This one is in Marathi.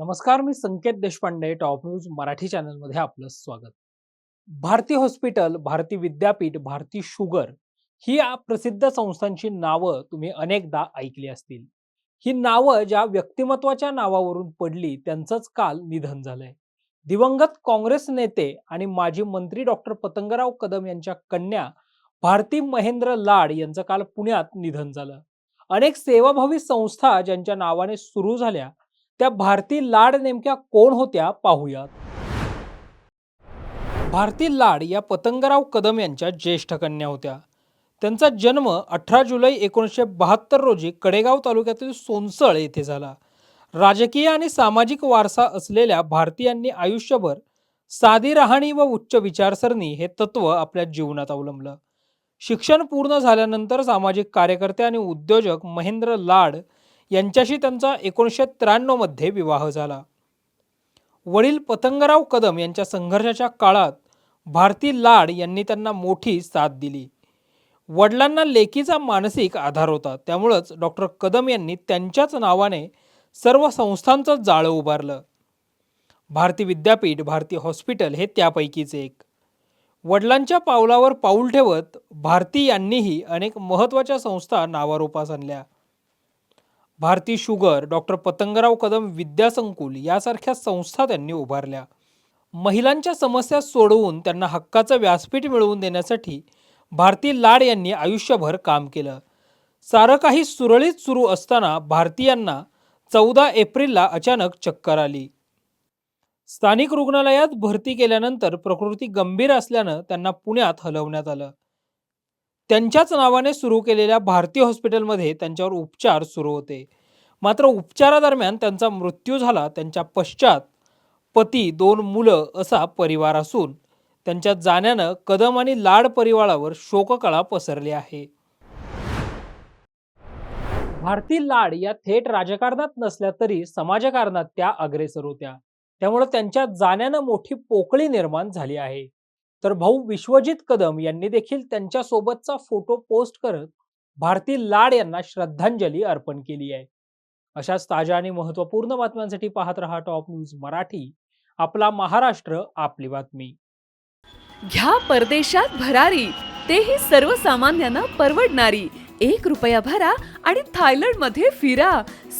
नमस्कार मी संकेत देशपांडे टॉप न्यूज मराठी चॅनलमध्ये आपलं स्वागत. भारती हॉस्पिटल भारती विद्यापीठ भारती शुगर ही या प्रसिद्ध संस्थांची नावं तुम्ही अनेकदा ऐकली असतील. ही नावं ज्या व्यक्तिमत्वाच्या नावावरून पडली त्यांचंच काल निधन झालंय. दिवंगत काँग्रेस नेते आणि माजी मंत्री डॉक्टर पतंगराव कदम यांच्या कन्या भारती महेंद्र लाड यांचं काल पुण्यात निधन झालं. अनेक सेवाभावी संस्था ज्यांच्या नावाने सुरू झाल्या त्या भारती लाड नेमक्या कोण होत्या पाहूयात. भारती लाड या पतंगराव कदम यांच्या ज्येष्ठ कन्या होत्या. त्यांचा जन्म अठरा जुलै एकोणीसशे बहात्तर रोजी कडेगाव तालुक्यातील सोनसळ येथे झाला. राजकीय आणि सामाजिक वारसा असलेल्या भारतीयांनी आयुष्यभर साधी राहणी व उच्च विचारसरणी हे तत्व आपल्या जीवनात अवलंबलं. शिक्षण पूर्ण झाल्यानंतर सामाजिक कार्यकर्ते आणि उद्योजक महेंद्र लाड यांच्याशी त्यांचा एकोणीसशे त्र्याण्णवमध्ये विवाह झाला. वडील पतंगराव कदम यांच्या संघर्षाच्या काळात भारती लाड यांनी त्यांना मोठी साथ दिली. वडिलांना लेकीचा मानसिक आधार होता. त्यामुळंच डॉक्टर कदम यांनी त्यांच्याच नावाने सर्व संस्थांचं जाळं उभारलं. भारती विद्यापीठ भारती हॉस्पिटल हे त्यापैकीच एक. वडिलांच्या पावलावर पाऊल ठेवत भारती यांनीही अनेक महत्त्वाच्या संस्था नावारूपास आणल्या. भारती शुगर डॉक्टर पतंगराव कदम विद्यासंकुल यासारख्या संस्था त्यांनी उभारल्या. महिलांच्या समस्या सोडवून त्यांना हक्काचं व्यासपीठ मिळवून देण्यासाठी भारती लाड यांनी आयुष्यभर काम केलं. सारं काही सुरळीत सुरू असताना भारतीयांना चौदा एप्रिलला अचानक चक्कर आली. स्थानिक रुग्णालयात भरती केल्यानंतर प्रकृती गंभीर असल्यानं त्यांना पुण्यात हलवण्यात आलं. त्यांच्याच नावाने सुरू केलेल्या भारतीय हॉस्पिटलमध्ये त्यांच्यावर उपचार सुरू होते. मात्र उपचारादरम्यान त्यांचा मृत्यू झाला. त्यांच्या पश्चात पती दोन मुलं असा परिवार असून त्यांच्या जाण्यानं कदम आणि लाड परिवारावर शोककळा पसरली आहे. भारती लाड या थेट राजकारणात नसल्या तरी समाजकारणात त्या अग्रेसर होत्या. त्यामुळे त्यांच्या जाण्यानं मोठी पोकळी निर्माण झाली आहे. तर भाऊ विश्वजित कदम यांनी देखील त्यांच्या सोबतचा फोटो पोस्ट करत भारती लाड यांना श्रद्धांजली अर्पण केली आहे. अशाच ताज्या आणि महत्त्वपूर्ण बातम्यांसाठी पाहत रहा टॉप न्यूज मराठी आपला महाराष्ट्र आपली बातमी. घ्या परदेशात भरारी तेही सर्वसामान्यांना परवडणारी. एक रुपया भरा आणि थायलंडमध्ये फिरा.